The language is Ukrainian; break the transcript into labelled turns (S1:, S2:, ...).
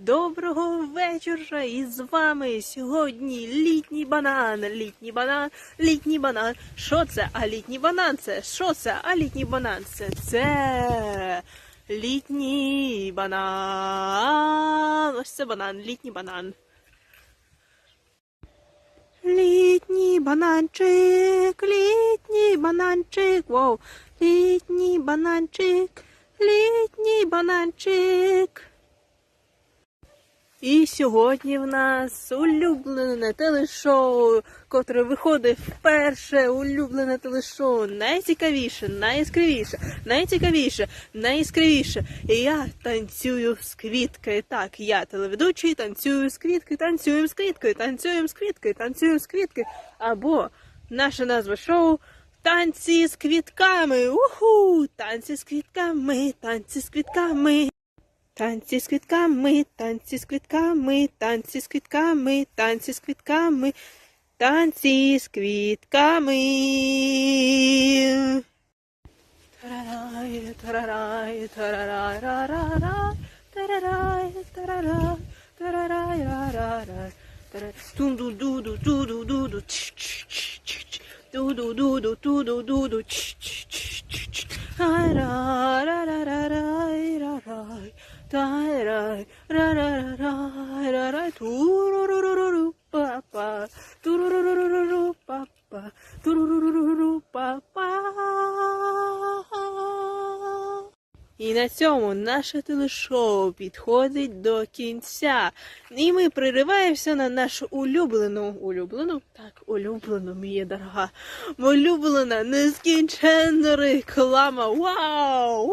S1: Доброго вечора! І з вами сьогодні літній банан, літній банан, літній банан. Що це? А літній банан це? Що це? А літній банан це? Це літній банан. Ось це банан, літній банан. Літній бананчик, літній бананчик, воу, літній бананчик, літній бананчик. І сьогодні в нас улюблене телешоу, котре виходить вперше. Улюблене телешоу. Найцікавіше, найяскравіше, найцікавіше, найяскравіше. І я танцюю з квіткою. Так, я телеведучий, танцюю з квіткою, танцюємо з квіткою, танцюємо з квіткою, танцюємо з квіткою. Або наша назва шоу. Танці з квітками. Уху! Танці з квітками, танці з квітками. Танці з квітками, танці з квітками, танці з квітками, танці з квітками, танці з квітками. Тарарай, тарарай, тарарай-ра-ра-ра, тарарай, тарара, тарарай-ра-ра-ра, тара- Тун-ду-ду-ду, ду-ду-ду-ду, чш-чш-чш-чш, ду-ду-ду-ду, ду-ду-ду-ду, чш-чш-чш-чш, ай-ра-ра-ра-ра-рай-ра-рай, тай-рай, ра-ра-ра-рай-ра-рай, туру-ру-ру-ру-ру, па-па, туру-ру-ру-ру-ру, па-па, туру-ру-ру-ру-ру, па-па. І на цьому наше телешоу підходить до кінця. І ми пририваємося на нашу улюблену, улюблену? Так, улюблену, моя дорога, улюблена нескінченна реклама. Вау!